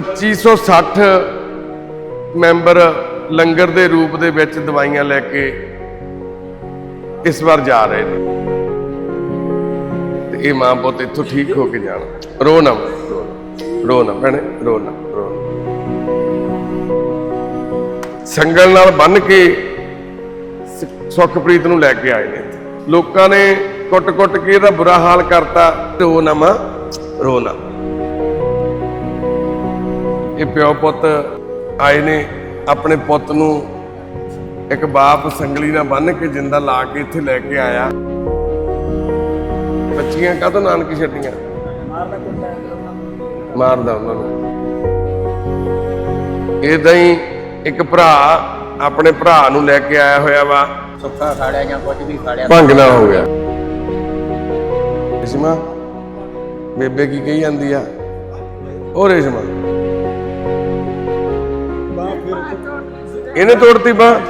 2560 member ਲੰਗਰ ਦੇ ਰੂਪ ਦੇ ਵਿੱਚ ਦਵਾਈਆਂ ਲੈ ਕੇ ਇਸ ਵਾਰ ਜਾ ਰਹੇ ਨੇ। ਤੇ ਇਹ ਮਾਂ ਪੁੱਤ ਇੱਥੋਂ ਠੀਕ ਹੋ ਕੇ ਜਾਣਾ। ਰੋ ਨਾ ਰੋ ਨਾ, ਭੈਣੇ ਰੋ ਨਾ ਰੋ ਸੰਗਲ ਨਾਲ ਬੰਨ ਕੇ ਸ- ਸੁਖਪ੍ਰੀਤ ਨੂੰ ਲੈ ਕੇ ਆਏ ਨੇ। ਲੋਕਾਂ ਨੇ ਕੁੱਟ-ਕੁੱਟ ਕੇ ਇਹਦਾ ਬੁਰਾ ਹਾਲ ਕਰਤਾ। ਰੋ ਨਾ ਮਾਂ ਰੋ ਨਾ। ਇਹ ਪਿਓ ਪੁੱਤ ਆਏ ਨੇ ਆਪਣੇ ਪੁੱਤ ਨੂੰ ਇੱਕ ਬਾਪ ਸੰਗਲੀ ਨਾਲ ਬੰਨ ਕੇ ਜਿੰਦਾ ਲਾ ਕੇ ਇੱਥੇ ਲੈ ਕੇ ਆਇਆ। ਬੱਚੀਆਂ ਕਾਹਤੋਂ ਨਾਨਕੀ ਛੱਡੀਆਂ? ਮਾਰਦਾ ਉਹਨਾਂ ਨੂੰ। ਇਦਾਂ ਹੀ ਇੱਕ ਭਰਾ ਆਪਣੇ ਭਰਾ ਨੂੰ ਲੈ ਕੇ ਆਇਆ ਹੋਇਆ ਵਾ। ਸੁੱਕਾ ਖਾੜਿਆ ਜਾਂ ਕੁਝ ਵੀ ਖਾੜਿਆ ਭੰਗਣਾ ਹੋ ਗਿਆ। ਰੇਸ਼ਮਾ ਬੇਬੇ ਕੀ ਕਹੀ ਜਾਂਦੀ ਆ? ਉਹ ਰੇਸ਼ਮਾ। ਇਹਨੇ ਤੋੜਤੀ ਬਾਹ?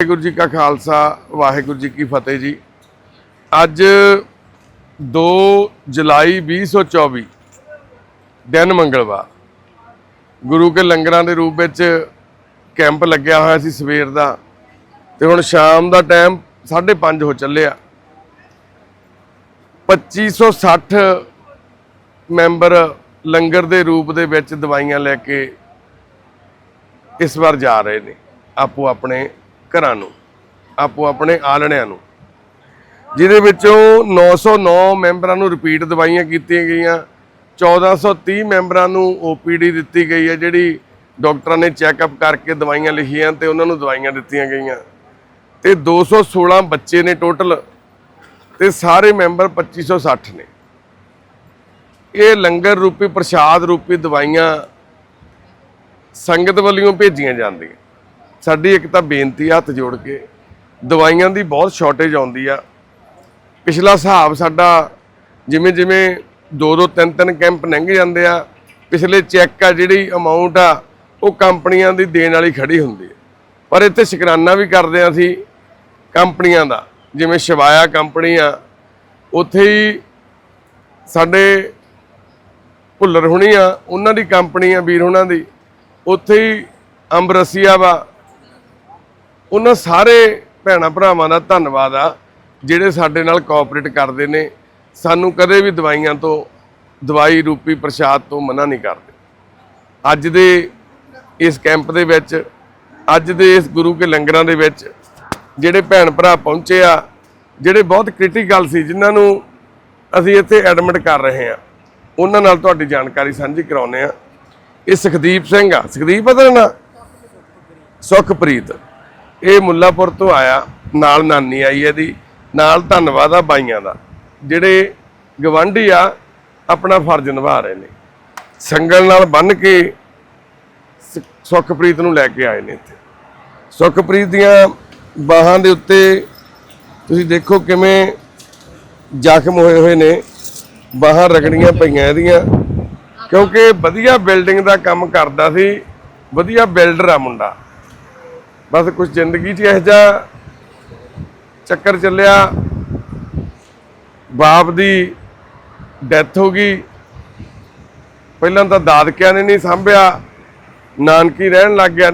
ਵਾਹਿਗੁਰੂ ਜੀ ਕਾ ਖਾਲਸਾ, ਵਾਹਿਗੁਰੂ ਜੀ ਕੀ ਫਤਿਹ ਜੀ। ਅੱਜ 2 ਜੁਲਾਈ 2024 ਦਿਨ ਮੰਗਲਵਾਰ। ਗੁਰੂ ਕੇ ਲੰਗਰਾਂ ਦੇ ਰੂਪ ਵਿੱਚ ਕੈਂਪ ਲੱਗਿਆ ਹੋਇਆ ਸੀ ਸਵੇਰ ਦਾ। ਤੇ ਹੁਣ ਸ਼ਾਮ ਦਾ ਟਾਈਮ 5:30 ਹੋ ਚੱਲਿਆ। 2560 ਮੈਂਬਰ ਲੰਗਰ ਦੇ ਰੂਪ ਦੇ ਵਿੱਚ ਦਵਾਈਆਂ ਲੈ ਕੇ ਇਸ ਵਾਰ ਜਾ ਰਹੇ ਨੇ, ਆਪੋ ਆਪਣੇ ਘਰਾਂ ਨੂੰ, ਆਪੋ ਆਪਣੇ ਆਲਣਿਆਂ ਨੂੰ। ਜਿਹਦੇ ਵਿੱਚੋਂ 909 ਮੈਂਬਰਾਂ ਨੂੰ ਰਿਪੀਟ ਦਵਾਈਆਂ ਕੀਤੀਆਂ ਗਈਆਂ 1430 ਮੈਂਬਰਾਂ ਨੂੰ ਓਪੀਡੀ ਦਿੱਤੀ ਗਈ ਹੈ, ਜਿਹੜੀ ਡਾਕਟਰਾਂ ਨੇ ਚੈੱਕਅਪ ਕਰਕੇ ਦਵਾਈਆਂ ਲਿਖੀਆਂ ਤੇ ਉਹਨਾਂ ਨੂੰ ਦਵਾਈਆਂ ਦਿੱਤੀਆਂ ਗਈਆਂ। ਤੇ 216 ਬੱਚੇ ਨੇ ਟੋਟਲ ਤੇ ਸਾਰੇ ਮੈਂਬਰ 2560 ਨੇ। ਇਹ ਲੰਗਰ ਰੂਪੀ, ਪ੍ਰਸ਼ਾਦ ਰੂਪੀ ਦਵਾਈਆਂ ਸੰਗਤ ਵੱਲੋਂ ਭੇਜੀਆਂ ਜਾਂਦੀਆਂ। ਸਾਡੀ ਇੱਕ ਤਾਂ ਬੇਨਤੀ ਆ ਹੱਥ ਜੋੜ ਕੇ, ਦਵਾਈਆਂ ਦੀ ਬਹੁਤ ਸ਼ਾਰਟੇਜ ਆਉਂਦੀ ਆ। ਪਿਛਲਾ ਹਿਸਾਬ ਸਾਡਾ ਜਿਵੇਂ ਜਿਵੇਂ ਦੋ ਦੋ ਤਿੰਨ ਤਿੰਨ ਕੈਂਪ ਲੰਘ ਜਾਂਦੇ ਆ, ਪਿਛਲੇ ਚੈੱਕ ਆ ਜਿਹੜੀ ਅਮਾਉਂਟ ਆ, ਉਹ ਕੰਪਨੀਆਂ ਦੀ ਦੇਣ ਵਾਲੀ ਖੜੀ ਹੁੰਦੀ ਹੈ ਪਰ ਇੱਥੇ ਸ਼ੁਕਰਾਨਾ ਵੀ ਕਰਦੇ ਆ ਅਸੀਂ ਕੰਪਨੀਆਂ ਦਾ, ਜਿਵੇਂ ਸ਼ਿਵਾਇਆ ਕੰਪਨੀ ਆ, ਉੱਥੇ ਹੀ ਸਾਡੇ ਭੁੱਲਰ ਹੁਣੀ ਆ, ਉਹਨਾਂ ਦੀ ਕੰਪਨੀ ਆ ਵੀਰ ਹੁਣਾਂ ਦੀ। ਉੱਥੇ ਹੀ ਅੰਬਰਸੀਆ ਵਾ। ਉਹਨਾਂ ਸਾਰੇ ਭੈਣਾ ਭਰਾਵਾਂ ਦਾ ਧੰਨਵਾਦ ਆ, ਜਿਹੜੇ ਸਾਡੇ ਨਾਲ ਕੋਆਪਰੇਟ ਕਰਦੇ ਨੇ। ਸਾਨੂੰ ਕਦੇ ਵੀ ਦਵਾਈਆਂ ਤੋਂ, ਦਵਾਈ ਰੂਪੀ ਪ੍ਰਸ਼ਾਦ ਤੋਂ ਮਨਾ ਨਹੀਂ ਕਰਦੇ। ਅੱਜ ਦੇ ਇਸ ਕੈਂਪ ਦੇ ਵਿੱਚ, ਅੱਜ ਦੇ ਇਸ ਗੁਰੂ ਕੇ ਲੰਗਰਾਂ ਦੇ ਵਿੱਚ ਜਿਹੜੇ ਭੈਣ ਭਰਾ ਪਹੁੰਚੇ ਆ, ਜਿਹੜੇ ਬਹੁਤ ਕ੍ਰਿਟੀਕਲ ਸੀ, ਜਿਨ੍ਹਾਂ ਨੂੰ ਅਸੀਂ ਇੱਥੇ ਐਡਮਿਟ ਕਰ ਰਹੇ ਆ ਉਹਨਾਂ ਨਾਲ ਤੁਹਾਡੀ ਜਾਣਕਾਰੀ ਸਾਂਝੀ ਕਰਾਉਨੇ ਆ ਇਹ ਸੁਖਦੀਪ ਸਿੰਘ ਆ। ਸੁਖਦੀਪ ਪਤਾ ਨਾ? ਸੁਖਪ੍ਰੀਤ। ਇਹ ਮੁੱਲਾਪੁਰ ਤੋਂ ਆਇਆ, ਨਾਲ ਨਾਨੀ ਆਈ ਇਹਦੀ, ਨਾਲ ਧੰਨਵਾਦ ਆ ਬਾਈਆਂ ਦਾ, ਜਿਹੜੇ ਗਵਾਂਢੀ ਆ, ਆਪਣਾ ਫਰਜ਼ ਨਿਭਾ ਰਹੇ ਨੇ। ਸੰਗਲ ਨਾਲ ਬੰਨ ਕੇ ਸ- ਸੁਖਪ੍ਰੀਤ ਨੂੰ ਲੈ ਕੇ ਆਏ ਨੇ ਇੱਥੇ। ਸੁਖਪ੍ਰੀਤ ਦੀਆਂ ਬਾਹਾਂ ਦੇ ਉੱਤੇ ਤੁਸੀਂ ਦੇਖੋ ਕਿਵੇਂ ਜ਼ਖਮ ਹੋਏ ਹੋਏ ਨੇ, ਬਾਹਾਂ ਰਗੜੀਆਂ ਪਈਆਂ ਇਹਦੀਆਂ। ਕਿਉਂਕਿ ਵਧੀਆ ਬਿਲਡਿੰਗ ਦਾ ਕੰਮ ਕਰਦਾ ਸੀ, ਵਧੀਆ ਬਿਲਡਰ ਆ ਮੁੰਡਾ। ਬਸ ਕੁਝ ਜ਼ਿੰਦਗੀ 'ਚ ਇਹੋ ਜਿਹਾ ਚੱਕਰ ਚੱਲਿਆ। ਬਾਪ ਦੀ ਡੈਥ ਹੋ ਗਈ। ਪਹਿਲਾਂ ਤਾਂ ਦਾਦਕਿਆਂ ਨੇ ਨਹੀਂ ਸੰਭਿਆ। ਨਾਨਕੀ ਰਹਿਣ ਲੱਗ ਗਿਆ।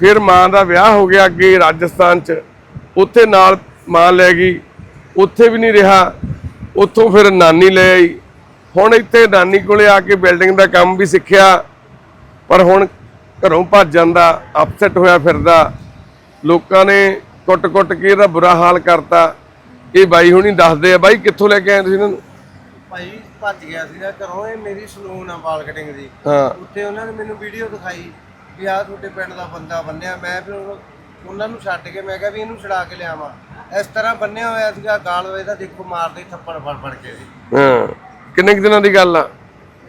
ਫਿਰ ਮਾਂ ਦਾ ਵਿਆਹ ਹੋ ਗਿਆ ਅੱਗੇ ਰਾਜਸਥਾਨ 'ਚ। ਉੱਥੇ ਨਾਲ ਮਾਂ ਲੈ ਗਈ। ਉੱਥੇ ਵੀ ਨਹੀਂ ਰਿਹਾ। ਉੱਥੋਂ ਫਿਰ ਨਾਨੀ ਲੈ ਆਈ। ਹੁਣ ਇੱਥੇ ਨਾਨੀ ਕੋਲੇ ਆ ਕੇ ਬਿਲਡਿੰਗ ਦਾ ਕੰਮ ਵੀ ਸਿੱਖਿਆ ਪਰ ਹੁਣ ਘਰੋਂ ਭੱਜ ਜਾਂਦਾ ਅਪਸੈਟ ਹੋਇਆ ਫਿਰਦਾ। ਲੋਕਾਂ ਨੇ ਕੁੱਟ-ਕੁੱਟ ਕੇ ਇਹਦਾ ਬੁਰਾ ਹਾਲ ਕਰਤਾ। ਇਹ ਬਾਈ ਹੁਣੀ ਦੱਸਦੇ ਆ ਬਾਈ ਕਿੱਥੋਂ ਲੈ ਕੇ ਆਏ ਤੁਸੀਂ ਇਹਨਾਂ ਨੂੰ? ਭਾਈ ਭੱਜ ਗਿਆ ਸੀਗਾ ਘਰੋਂ ਇਹ ਮੇਰੀ ਸਲੂਨ ਆ ਵਾਲ ਕਟਿੰਗ ਦੀ। ਹਾਂ। ਉੱਥੇ ਉਹਨਾਂ ਨੇ ਮੈਨੂੰ ਵੀਡੀਓ ਦਿਖਾਈ ਵੀ ਆਹ ਤੁਹਾਡੇ ਪਿੰਡ ਦਾ ਬੰਦਾ ਬੰਨਿਆ ਮੈਂ ਫਿਰ ਉਹ- ਉਹਨਾਂ ਨੂੰ ਛੱਡ ਕੇ ਮੈਂ ਕਿਹਾ ਵੀ ਇਹਨੂੰ ਛੜਾ ਕੇ ਲਿਆਵਾਂ। ਇਸ ਤਰ੍ਹਾਂ ਬੰਨਿਆ ਹੋਇਆ ਸੀਗਾ ਗਾਲ ਇਹਦਾ ਦੇਖੋ ਮਾਰਦੇ ਥੱਪੜ ਫੜ ਫੜ ਕੇ। ਜੀ ਹਾਂ। ਕਿੰਨੇ ਕੁ ਦਿਨਾਂ ਦੀ ਗੱਲ ਆ?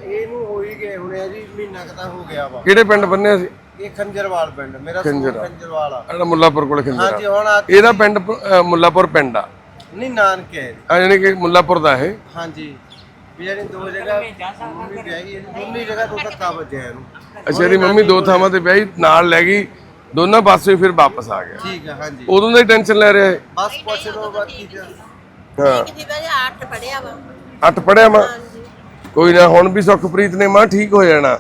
ਇਹਨੂੰ ਹੋ ਹੀ ਗਏ ਹੁਣੇ ਜੀ ਮਹੀਨਾ ਕੁ ਤਾਂ ਹੋ ਗਿਆ ਵਾ। ਕਿਹੜੇ ਪਿੰਡ ਬੰਨਿਆ ਸੀ? ਇਹ ਖੰਜਰਵਾਲ ਪਿੰਡ ਮੇਰਾ ਸਕੂਲ ਖੰਜਰਵਾਲ। ਖੰਜਰਵਾਲ ਆ। ਜਿਹੜਾ ਮੁੱਲਾਪੁਰ ਕੋਲੇ ਹਾਂਜੀ ਖਿੰਦਰਾ ਹੁਣ ਆ ਇਹਦਾ ਪਿੰਡ ਪ- ਮੁੱਲਾਪੁਰ ਪਿੰਡ ਆ? ਨਹੀਂ ਨਾਨਕੇ ਆ ਜਾਣੀ ਕਿ ਮੁੱਲਾਪੁਰ ਦਾ ਇਹ? ਹਾਂਜੀ। ਵੀ ਜਿਹੜੀ ਦੋ ਜਗ੍ਹਾ ਮੰਮੀ ਵਿਆਹੀ ਹੈ ਦੋਨੀ ਜਗ੍ਹਾ ਤੋਂ ਧੱਕਾ ਵੱਜਿਆ ਇਹਨੂੰ। ਅੱਛਾ ਇਹਦੀ ਮੰਮੀ ਦੋ ਥਾਵਾਂ ਤੇ ਵਿਆਹੀ ਨਾਲ ਲੈ ਗਈ ਦੋਨਾਂ ਪਾਸੇ ਫਿਰ ਵਾਪਸ ਆ ਗਿਆ। ਠੀਕ ਆ ਹਾਂਜੀ। ਉਦੋਂ ਦਾ ਹੀ ਟੈਨਸ਼ਨ ਲੈ ਰਿਹਾ ਇਹ? ਬਸ ਪੁੱਛ ਲਓ ਬਾਕੀ ਜੀ ਹਾਂ। ਜੀ ਵਜੇ 8 ਪੜਿਆ ਵਾ। ਅੱਠ ਪੜਿਆ ਮਾ। ਕੋਈ ਨਾ ਹੁਣ ਵੀ ਸੁਖਪ੍ਰੀਤ ਨੇ ਮਾਂ ਠੀਕ ਹੋ ਜਾਣਾ।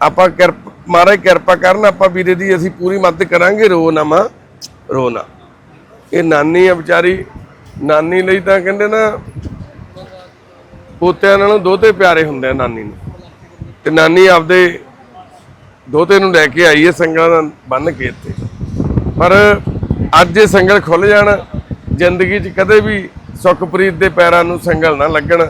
ਆਪਾਂ ਕਿਰਪ ਮਹਾਰਾਜ ਕਿਰਪਾ ਕਰਨ ਆਪਾਂ ਵੀਰੇ ਦੀ ਅਸੀਂ ਪੂਰੀ ਮਦਦ ਕਰਾਂਗੇ ਰੋ ਨਾ ਮਾਂ ਰੋ ਨਾ। ਇਹ ਨਾਨੀ ਆ ਵਿਚਾਰੀ ਨਾਨੀ ਲਈ ਤਾਂ ਕਹਿੰਦੇ ਨਾ ਪੋਤਿਆਂ ਨਾਲੋਂ ਦੋਤੇ ਪਿਆਰੇ ਹੁੰਦੇ ਆ ਨਾਨੀ ਨੂੰ। ਤੇ ਨਾਨੀ ਆਪਦੇ ਦੋਤੇ ਨੂੰ ਲੈ ਕੇ ਆਈ ਹੈ ਸੰਗਲਾਂ ਦਾ ਬੰਨ ਕੇ ਇੱਥੇ। ਪਰ ਅੱਜ ਇਹ ਸੰਗਲ ਖੁੱਲ ਜਾਣ ਜ਼ਿੰਦਗੀ 'ਚ ਕਦੇ ਵੀ ਸੁਖਪ੍ਰੀਤ ਦੇ ਪੈਰਾਂ ਨੂੰ ਸੰਗਲ ਨਾ ਲੱਗਣ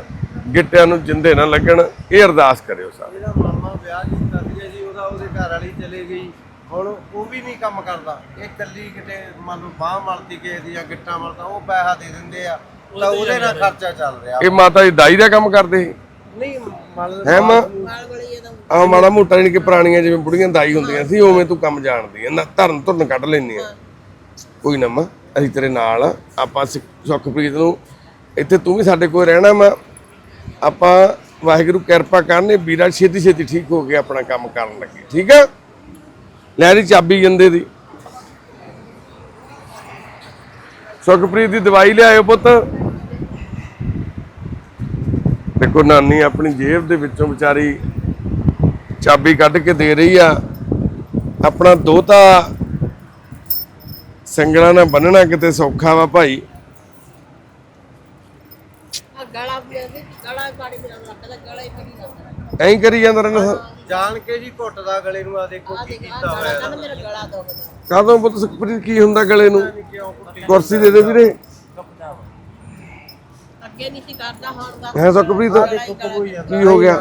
ਗਿੱਟਿਆਂ ਨੂੰ ਜਿੰਦੇ ਨਾ ਲੱਗਣ ਇਹ ਅਰਦਾਸ ਕਰਿਓ ਸਾਰੇ ਜਿਹੜਾ ਮਾਮਾ ਵਿਆਹ ਕੀਤਾ ਸੀਗਾ ਜੀ ਉਹਦਾ ਉਹਦੇ ਘਰ ਵਾਲੀ ਚਲੇ ਗਈ। ਹੁਣ ਉਹ ਵੀ ਨਹੀਂ ਕੰਮ ਕਰਦਾ। ਇਹ ਕੱਲੀ ਕਿਤੇ ਮੰਨ ਲਓ ਬਾਹ ਮਲਦੀ ਕਿਸੇ ਦੀ ਜਾਂ ਗਿੱਟਾਂ ਮਲਦਾ ਉਹ ਪੈਸਾ ਦੇ ਦਿੰਦੇ ਆ। ਤਾਂ ਉਹਦੇ ਨਾਲ ਖਰਚਾ ਚੱਲ ਰਿਹਾ। ਇਹ ਮਾਤਾ ਜੀ ਦਾਈ ਦਾ ਕੰਮ ਕਰਦੇ ਸੀ? ਨਹੀਂ ਮੰਨ ਲਓ ਹੈ ਮਾਂ? ਆ ਮਾੜਾ ਮੋਟਾ ਨਹੀਂ ਕਿ ਪੁਰਾਣੀਆਂ ਜਿਵੇਂ ਬੁੜੀਆਂ ਦਾਈ ਹੁੰਦੀਆਂ ਸੀ ਉਵੇਂ ਤੂੰ ਕੰਮ ਜਾਣਦੀ ਆ। ਨਾ ਧਰਨ ਧੁਰਨ ਕੱਢ ਲੈਂਦੀ ਆ। ਕੋਈ ਨਾ ਮਾਂ। ਅਸੀਂ ਤੇਰੇ ਨਾਲ ਆ। ਆਪਾਂ ਸਿ- ਸੁਖਪ੍ਰੀਤ ਨੂੰ ਇੱਥੇ ਤੂੰ ਵੀ ਸਾਡੇ ਕੋਲ ਰਹਿਣਾ ਮਾਂ ਆਪਾਂ ਵਾਹਿਗੁਰੂ ਕਿਰਪਾ ਕਰਨੇ, ਵੀਰਾ ਛੇਤੀ ਛੇਤੀ ਠੀਕ ਹੋ ਕੇ ਆਪਣਾ ਕੰਮ ਕਰਨ ਲੱਗੇ। ਠੀਕ ਆ? ਲੈ ਦੀ ਚਾਬੀ ਜੰਦੇ ਦੀ। ਸੁਖਪ੍ਰੀਤ ਦੀ ਦਵਾਈ ਲਿਆਇਓ ਪੁੱਤ। ਦੇਖੋ, ਨਾਨੀ ਆਪਣੀ ਜੇਬ ਦੇ ਵਿੱਚੋਂ ਵਿਚਾਰੀ ਚਾਬੀ ਕੱਢ ਕੇ ਦੇ ਰਹੀ ਆ। ਆਪਣਾ ਦੋਤਾ ਸੰਗਲਾਂ ਨਾਲ ਬੰਨਣਾ ਕਿਤੇ ਸੌਖਾ ਵਾ ਭਾਈ। ਆ ਗਲਾ ਵੀ ਇਹਦੇ ਗਲਾ ਪਾਣੀ ਮੇਰਾ ਲੱਗਦਾ ਗਲਾ ਹੀ ਫੜੀ ਜਾਂਦਾ। ਐਂ ਕਰੀ ਜਾਂਦਾ ਰਹਿਣਾ ਜਾਣ ਕੇ ਜੀ ਘੁੱਟਦਾ ਗਲੇ ਨੂੰ ਆ ਦੇਖੋ ਕੀ ਕੀਤਾ ਹੋਇਆ। ਕਹਿੰਦਾ ਮੇਰਾ ਗਲਾ ਦੁਖਦਾ। ਕਾਦੋਂ ਪੁੱਤ ਸੁਖਪ੍ਰੀਤ ਕੀ ਹੁੰਦਾ ਗਲੇ ਨੂੰ? ਕੁਰਸੀ ਦੇ ਦੇ ਵੀਰੇ। ਅੱਗੇ ਨਹੀਂ ਸੀ ਕਰਦਾ ਹੁਣ ਦਾ ਹੈ ਸੁਖਪ੍ਰੀਤ? ਕੀ ਹੋ ਗਿਆ?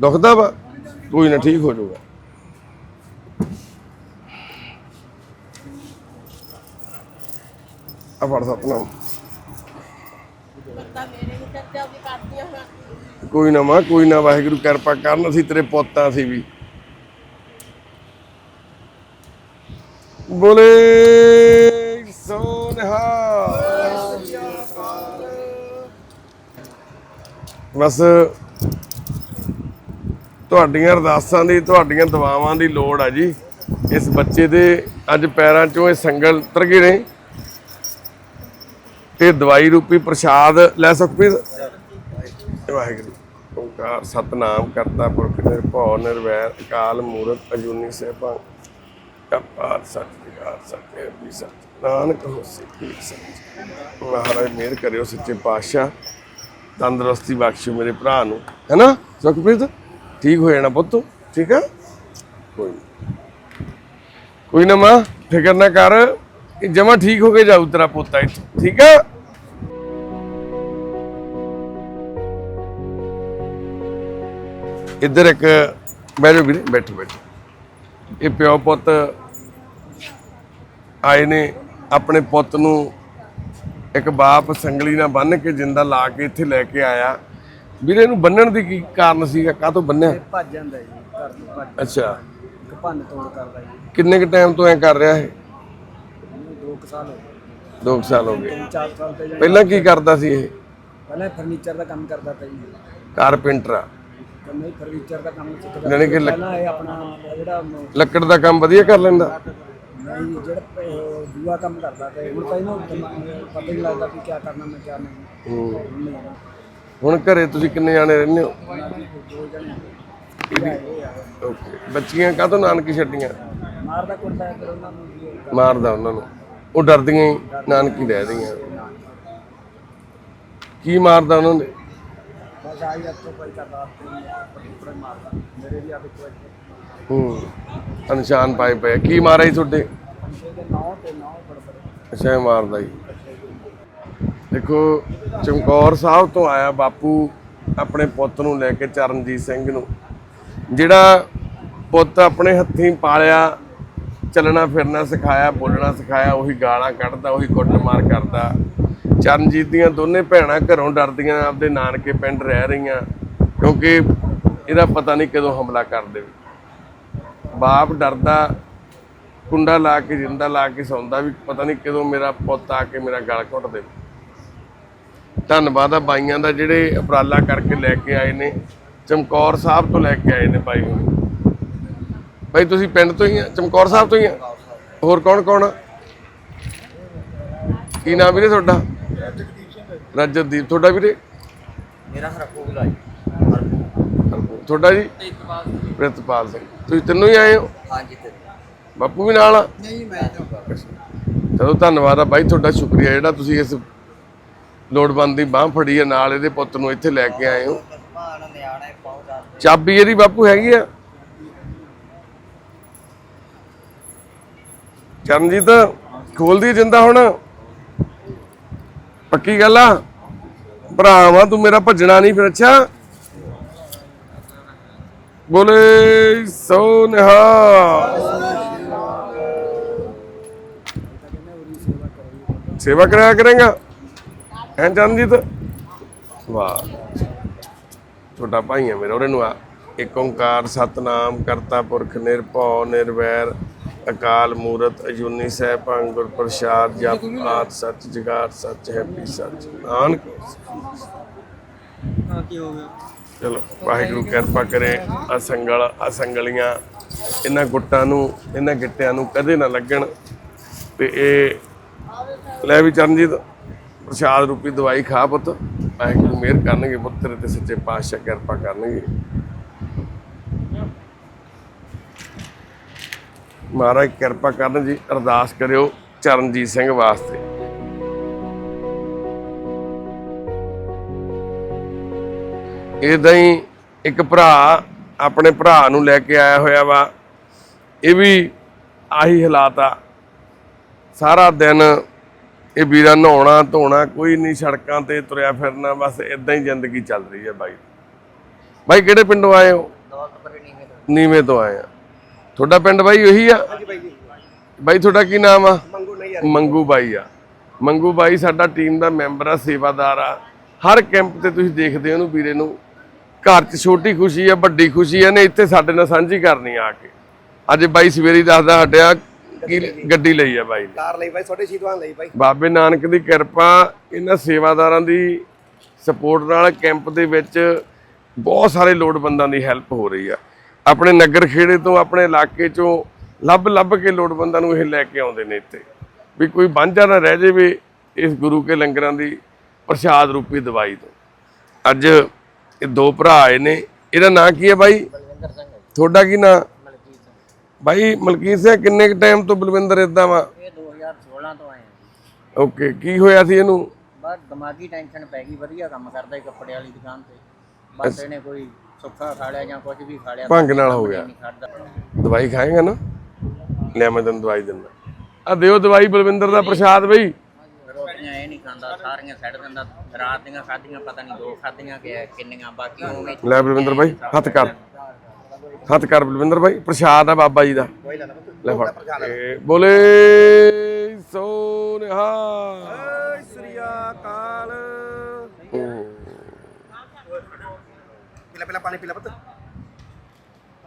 ਦੁਖਦਾ ਵਾ? ਕੋਈ ਨਾ ਠੀਕ ਹੋ ਜਾਊਗਾ। ਆ ਫੜ ਸਤਨਾਮ ਕੋਈ ਨਾ ਮਾਂ ਕੋਈ ਨਾ ਵਾਹਿਗੁਰੂ ਕਿਰਪਾ ਕਰਨ ਅਸੀਂ ਤੇਰੇ ਪੁੱਤਾਂ ਸੀ ਵੀ। ਬੋਲੇ ਸੋਨਹਾ ਬਸ ਤੁਹਾਡੀਆਂ ਅਰਦਾਸਾਂ ਦੀ ਤੁਹਾਡੀਆਂ ਦੁਆਵਾਂ ਦੀ ਲੋੜ ਆ ਜੀ। ਇਸ ਬੱਚੇ ਦੇ ਅੱਜ ਪੈਰਾਂ 'ਚੋਂ ਇਹ ਸੰਗਲ ਉਤਰ ਗਏ ਨੇ। ਤੇ ਦਵਾਈ ਰੂਪੀ ਪ੍ਰਸ਼ਾਦ ਲੈ ਸੁਖਪ੍ਰੀਤ ਵਾਹਿਗੁਰੂ। ਓੰਕਾਰ, ਸਤਨਾਮ, ਕਰਤਾ ਪੁਰਖ, ਨਿਰਭਉ, ਨਿਰਵੈਰ, ਅਕਾਲ ਮੂਰਤ, ਅਜੂਨੀ ਸਹਿਬਾਂ ਅਪਾਰ ਸਤਿਕਾਰ ਸਤਿ ਵੀ ਸਤ ਨਾਨਕ ਹੋਸੀ ਕੀ ਸਤ। ਮਹਾਰਾਜ, ਮਿਹਰ ਕਰਿਓ ਸੱਚੇ ਪਾਤਸ਼ਾਹ। ਤੰਦਰੁਸਤੀ ਬਖਸ਼ਿਓ ਮੇਰੇ ਭਰਾ ਨੂੰ। ਹੈਨਾ ਸੁਖਪ੍ਰੀਤ ਠੀਕ ਹੋ ਜਾਣਾ ਪੁੱਤ ਠੀਕ ਆ? ਕੋਈ ਕੋਈ ਨਾ ਮਾਂ, ਫਿਕਰ ਨਾ ਕਰ। ਜਮਾ ਠੀਕ ਹੋ ਕੇ ਜਾਊ ਤੇਰਾ ਪੋਤਾ ਇੱਥੇ ਠੀਕ ਆ? ਇੱਧਰ ਇੱਕ ਬੈਠੋ ਵੀਰੇ ਬੈਠੋ ਬੈਠੋ। ਇਹ ਪਿਓ ਪੁੱਤ ਆਏ ਨੇ ਆਪਣੇ ਪੁੱਤ ਨੂੰ ਇੱਕ ਬਾਪ ਸੰਗਲੀ ਨਾਲ ਬੰਨ ਕੇ ਜਿੰਦਾ ਲਾ ਕੇ ਇੱਥੇ ਲੈ ਕੇ ਆਇਆ। ਵੀਰੇ ਨੂੰ ਬੰਨਣ ਦੀ ਕੀ ਕਾਰਨ ਸੀਗਾ? ਕਾਹਤੋਂ ਬੰਨਿਆ ਭੱਜ ਜਾਂਦਾ ਜੀ ਘਰ ਤੋਂ ਭੱਜ ਅੱਛਾ। ਇੱਕ ਭੰਨ ਤੋੜ ਕਰਦਾ ਜੀ। ਕਿੰਨੇ ਕ ਟਾਈਮ ਤੋਂ ਐ ਕਰ ਰਿਹਾ ਇਹ? ਇਹਨੂੰ ਸਾਲ ਹੋ ਗਏ। 2 ਸਾਲ ਹੋ ਗਏ। ਸਾਲ ਤੇ ਪਹਿਲਾਂ ਕੀ ਕਰਦਾ ਸੀ ਇਹ? ਪਹਿਲਾਂ ਫਰਨੀਚਰ ਦਾ ਕੰਮ ਕਰਦਾ ਤਾ ਜੀ। ਕਾਰਪੈਂਟਰ ਆ। ਤੇ ਨਹੀਂ ਫਰਨੀਚਰ ਦਾ ਕੰਮ ਸਿੱਖਦਾ ਯਾਨੀ ਕਿ ਲੱਕ- ਪਹਿਲਾਂ ਇਹ ਆਪਣਾ ਜਿਹੜਾ ਮ- ਲੱਕੜ ਦਾ ਕੰਮ ਵਧੀਆ ਕਰ ਲੈਂਦਾ? ਨਹੀਂ ਜਿਹੜਾ ਅਹ, ਦੂਆ ਕੰਮ ਕਰਦਾ ਤੇ ਹੁਣ ਤਾਂ ਇਹਨੂੰ ਦਿਮਾਗ- ਪਤਾ ਹੀ ਨਹੀਂ ਲੱਗਦਾ ਵੀ ਕੀ ਕਰਨਾ ਮੈਂ ਕੀ ਨਹੀਂ। ਹੂੰ। ਹੁਣ ਨਹੀਂ ਹੈਗਾ। ਹੁਣ ਘਰੇ ਤੁਸੀਂ ਕਿੰਨੇ ਜਾਣੇ ਰਹਿੰਦੇ ਹੋ? ਉਹਨਾਂ ਦੀ ਦੋ ਜਣੇ ਇਹ ਆ ਓਕੇ। ਬੱਚੀਆਂ ਕਾਹਤੋਂ ਨਾਨਕੀ ਛੱਡੀਆਂ? ਮਾਰਦਾ ਕੁੱਟਦਾ ਹੈ ਫਿਰ ਉਹਨਾਂ ਨੂੰ ਵੀ ਉਹ ਮਾਰਦਾ ਉਹਨਾਂ ਨੂੰ। ਉਹ ਡਰਦੀਆਂ ਹੀ ਨਾਨਕੀ ਰਹਿ ਰਹੀਆਂ। ਕੀ ਮਾਰਦਾ ਉਹਨਾਂ ਨੇ? ਬਸ ਆਈ ਹੱਥੋਂ ਕੋਈ ਕਰਦਾ ਆਪਣੀ ਪੜੀ ਮਾਰਦਾ। ਮੇਰੇ ਵੀ ਆ ਵਿੱਚ ਵਿੱਚ ਹੂੰ ਅਨਸ਼ਾਨ ਪਾਏ ਪਏ ਕੀ ਮਾਰਿਆ ਜੀ ਤੁਹਾਡੇ? ਅੱਛਾ ਇਹ ਮਾਰਦਾ ਜੀ। ਦੇਖੋ ਚਮਕੌਰ ਸਾਹਿਬ ਤੋਂ ਆਇਆ ਬਾਪੂ ਆਪਣੇ ਪੁੱਤ ਨੂੰ ਲੈ ਕੇ ਚਰਨਜੀਤ ਸਿੰਘ ਨੂੰ। ਜਿਹੜਾ ਪੁੱਤ ਆਪਣੇ ਹੱਥੀਂ ਪਾਲਿਆ ਚੱਲਣਾ ਫਿਰਨਾ ਸਿਖਾਇਆ, ਬੋਲਣਾ ਸਿਖਾਇਆ, ਉਹੀ ਗਾਲਾਂ ਕੱਢਦਾ, ਉਹੀ ਕੁੱਟਮਾਰ ਕਰਦਾ। ਚਰਨਜੀਤ ਦੀਆਂ ਦੋਨੇ ਭੈਣਾਂ ਘਰੋਂ ਡਰਦੀਆਂ, ਆਪਦੇ ਨਾਨਕੇ ਪਿੰਡ ਰਹਿ ਰਹੀਆਂ, ਕਿਉਂਕਿ ਇਹਦਾ ਪਤਾ ਨਹੀਂ ਕਦੋਂ ਹਮਲਾ ਕਰ ਦੇਵੇ। ਬਾਪ ਡਰਦਾ, ਕੁੰਡਾ ਲਾ ਕੇ, ਜਿੰਦਾ ਲਾ ਕੇ ਸੌਂਦਾ ਵੀ ਪਤਾ ਨਹੀਂ ਕਦੋਂ ਮੇਰਾ ਪੁੱਤ ਆ ਕੇ ਮੇਰਾ ਗਲ ਘੁੱਟ ਦੇਵੇ। ਧੰਨਵਾਦ ਆ ਬਾਈਆਂ ਦਾ ਜਿਹੜੇ ਉਪਰਾਲਾ ਕਰਕੇ ਲੈ ਕੇ ਆਏ ਨੇ, ਚਮਕੌਰ ਸਾਹਿਬ ਤੋਂ ਲੈ ਕੇ ਆਏ ਨੇ ਬਾਈ ਹੁਣ। ਬਾਈ ਤੁਸੀਂ ਪਿੰਡ ਤੋਂ ਹੀ ਆ? ਚਮਕੌਰ ਸਾਹਿਬ ਤੋਂ ਹੀ ਆ? ਹੋਰ ਕੌਣ ਕੌਣ ਆ? ਕੀ ਨਾਮ ਵੀਰੇ ਤੁਹਾਡਾ? ਰਜਤਦੀਪ। ਤੁਹਾਡਾ ਵੀਰੇ? ਮੇਰਾ ਹਰਪੂਰ ਲਾ ਜੀ। ਹਰਪੂਰ। ਤੁਹਾਡਾ ਜੀ? ਪ੍ਰਿਤਪਾਲ ਸਿੰਘ। ਤੁਸੀਂ ਤਿੰਨੋਂ ਹੀ ਆਏ ਹੋ? ਹਾਂਜੀ ਤੇ ਬਾਪੂ ਵੀ ਨਾਲ ਆ? ਨਹੀਂ ਮੈਂ ਤਾਂ ਚਲੋ ਧੰਨਵਾਦ ਆ ਬਾਈ ਤੁਹਾਡਾ ਸ਼ੁਕਰੀਆ ਜਿਹੜਾ ਤੁਸੀਂ ਇਸ ਲੋੜਵੰਦ ਦੀ ਬਾਹ ਫੜੀ ਹੈ ਨਾਲ ਇਹਦੇ ਪੁੱਤ ਨੂੰ ਇੱਥੇ ਲੈ ਕੇ ਆਏ ਹੋ। ਚਾਬੀ ਇਹਦੀ ਬਾਪੂ ਹੈਗੀ ਆ? ਚਰਨਜੀਤ, ਖੋਲਦੀ ਜਿੰਦਾ ਹੁਣ। ਪੱਕੀ ਗੱਲ ਆ। ਭਰਾ ਵਾ ਤੂੰ ਮੇਰਾ ਭੱਜਣਾ ਨਹੀਂ ਫਿਰ, ਅੱਛਾ? ਬੋਲੇ ਸੋ ਨਿਹਾਲ ਸੇਵਾ ਕਰਾਇਆ ਕਰੇਗਾ। ਹੈਂ ਚਰਨਜੀਤ? ਵਾਹ। ਤੁਹਾਡਾ ਭਾਈ ਹੈ ਮੇਰਾ ਉਹਨੇ ਨੂੰ ਆ। ਏਕ ਓੰਕਾਰ, ਸਤਨਾਮ, ਕਰਤਾ ਪੁਰਖ, ਨਿਰਭਉ, ਨਿਰਵੈਰ। ਅਕਾਲ ਮੂਰਤ ਅਜੂਨੀ ਸਹਿਬੰ ਗੁਰ ਪ੍ਰਸਾਦ ਜਪ ਆਦ ਸੱਚ ਜਗਾਤ ਸੱਚ ਹੈ ਪੀ ਸੱਚ ਨਾਨਕ ਹਾਂ ਕੀ ਹੋ ਗਿਆ? ਚਲੋ ਵਾਹਿਗੁਰੂ ਕਿਰਪਾ ਕਰੇ ਆ ਸੰਗਲ ਆ ਸੰਗਲੀਆਂ ਇਹਨਾਂ ਗੁੱਟਾਂ ਨੂੰ ਇਹਨਾਂ ਗਿੱਟਿਆਂ ਨੂੰ ਕਦੇ ਨਾ ਲੱਗਣ ਤੇ ਇਹ ਲੈ ਵੀ ਚਰਨਜੀਤ ਪ੍ਰਸ਼ਾਦ ਰੂਪੀ ਦਵਾਈ ਖਾ ਪੁੱਤ ਵਾਹਿਗੁਰੂ ਮਿਹਰ ਕਰਨਗੇ ਪੁੱਤਰ ਤੇ ਸੱਚੇ ਪਾਤਸ਼ਾਹ ਕਿਰਪਾ ਕਰਨਗੇ। ਮਹਾਰਾਜ ਕਿਰਪਾ ਕਰਨ ਜੀ ਅਰਦਾਸ ਕਰਿਓ ਚਰਨਜੀਤ ਸਿੰਘ ਵਾਸਤੇ। ਇਦਾਂ ਹੀ ਇੱਕ ਭਰਾ ਆਪਣੇ ਭਰਾ ਨੂੰ ਲੈ ਕੇ ਆਇਆ ਹੋਇਆ ਵਾ। ਇਹ ਵੀ ਆਹੀ ਹਾਲਾਤ ਆ। ਸਾਰਾ ਦਿਨ ਇਹ ਵੀਰਾ ਨਹਾਉਣਾ ਧੋਣਾ ਕੋਈ ਨਹੀਂ ਸੜਕਾਂ ਤੇ ਤੁਰਿਆ ਫਿਰਨਾ ਬਸ ਇਦਾਂ ਹੀ ਜ਼ਿੰਦਗੀ ਚੱਲ ਰਹੀ ਹੈ ਬਾਈ। ਬਾਈ ਕਿਹੜੇ ਪਿੰਡੋਂ ਆਏ ਹੋ? ਨੀਵੇਂ ਤੋਂ ਆਏ ਆ। ਤੁਹਾਡਾ ਪਿੰਡ ਬਾਈ ਉਹੀ ਆ? ਬਾਈ ਤੁਹਾਡਾ ਕੀ ਨਾਮ ਆ? ਮੰਗੂ ਬਾਈ ਆ। ਮੰਗੂ ਬਾਈ ਸਾਡਾ ਟੀਮ ਦਾ ਮੈਂਬਰ ਆ ਸੇਵਾਦਾਰ ਆ। ਹਰ ਕੈਂਪ ਤੇ ਤੁਸੀਂ ਦੇਖਦੇ ਹੋ ਉਹਨੂੰ ਵੀਰੇ ਨੂੰ। ਘਰ 'ਚ ਛੋਟੀ ਖੁਸ਼ੀ ਆ ਵੱਡੀ ਖੁਸ਼ੀ ਆ ਨੇ ਇੱਥੇ ਸਾਡੇ ਨਾਲ ਸਾਂਝੀ ਕਰਨੀ ਆ ਕੇ। ਅੱਜ ਬਾਈ ਸਵੇਰੀ ਦੱਸਦਾ ਹਟਿਆ ਕਿ ਗੱਡੀ ਲਈ। ਆ ਬਾਈ ਕਾਰ ਲਈ ਬਾਈ ਛੋਟੇ ਸ਼ੀਤਵਾਨ ਲਈ ਬਾਈ। ਬਾਬੇ ਨਾਨਕ ਦੀ ਕਿਰਪਾ ਇਹਨਾਂ ਸੇਵਾਦਾਰਾਂ ਦੀ ਸਪੋਰਟ ਨਾਲ ਕੈਂਪ ਦੇ ਵਿੱਚ ਬਹੁਤ ਸਾਰੇ ਲੋੜਵੰਦਾਂ ਦੀ ਹੈਲਪ ਹੋ ਰਹੀ ਆ। ਆਪਣੇ ਨਗਰ ਖੇੜੇ ਤੋਂ ਆਪਣੇ ਇਲਾਕੇ ਚੋਂ ਲੱਭ ਲੱਭ ਕੇ ਲੋੜਵੰਦਾਂ ਨੂੰ ਇਹ ਲੈ ਕੇ ਆਉਂਦੇ ਨੇ ਇੱਥੇ। ਵੀ ਕੋਈ ਵਾਂਝਾ ਨਾ ਰਹਿ ਜਾਵੇ ਇਸ ਗੁਰੂ ਕੇ ਲੰਗਰਾਂ ਦੀ ਪ੍ਰਸ਼ਾਦ ਰੂਪੀ ਦਵਾਈ ਤੋਂ। ਅੱਜ ਇਹ ਦੋ ਭਰਾ ਆਏ ਨੇ। ਇਹਦਾ ਨਾਂ ਕੀ ਹੈ ਬਾਈ? ਬਲਵਿੰਦਰ ਸਿੰਘ ਹੈ ਜੀ, ਤੁਹਾਡਾ ਕੀ ਨਾਂ? ਮਲਕੀਤ ਸਿੰਘ। ਬਾਈ ਮਲਕੀਤ ਸਿੰਘ ਕਿੰਨੇ ਕ ਟਾਈਮ ਤੋਂ ਬਲਵਿੰਦਰ ਇਦਾਂ ਵਾ? ਇਹ 2016 ਤੋਂ ਆਏ ਓਕੇ ਕੀ ਹੋਇਆ ਸੀ ਇਹਨੂੰ? ਬਸ ਦਿਮਾਗੀ ਟੈਨਸ਼ਨ ਪੈ ਗਈ ਵਧੀਆ ਕੰਮ ਕਰਦਾ ਸੀ ਕੱਪੜੇ ਵਾਲੀ ਦੁਕਾਨ ਤੇ। ਬਸ ਇਹਨੇ ਕੋਈ ਸੁੱਖਾ ਖਾ ਲਿਆ ਜਾਂ ਕੁਝ ਵੀ ਖਾ ਲਿਆ ਭੰਗ ਨਾਲ ਹੋ ਗਿਆ। ਨਹੀਂ ਖੜਦਾ। ਦਵਾਈ ਖਾਏਗਾ ਨਾ? ਲੈ ਮੈਂ ਤੈਨੂੰ ਦਵਾਈ ਦਿੰਦਾ। ਆ ਦਿਓ ਦਵਾਈ ਬਲਵਿੰਦਰ ਦਾ ਪ੍ਰਸ਼ਾਦ ਬਈ। ਰੋਟੀਆਂ ਇਹ ਨਹੀਂ ਖਾਂਦਾ ਸਾਰੀਆਂ ਛੱਡ ਦਿੰਦਾ ਰਾਤ ਦੀਆਂ ਖਾਧੀਆਂ ਪਤਾ ਨਹੀਂ ਦੋ ਖਾਧੀਆਂ ਕਿ ਕਿੰਨੀਆਂ ਬਾਕੀ ਉਵੇਂ ਲੈ ਬਲਵਿੰਦਰ ਬਾਈ ਹੱਥ ਕਰ। ਹੱਥ ਕਰ ਬਲਵਿੰਦਰ ਬਾਈ ਪ੍ਰਸ਼ਾਦ ਆ ਬਾਬਾ ਜੀ ਦਾ। ਲੈ ਫੜ। ਇਹ ਬੋਲੇ ਸੋ ਨਿਹਾਲ ਸ੍ਰੀ ਅਕਾਲ। ਪੀਲਾ ਪਾਣੀ ਪੀਲਾ ਪੁੱਤ।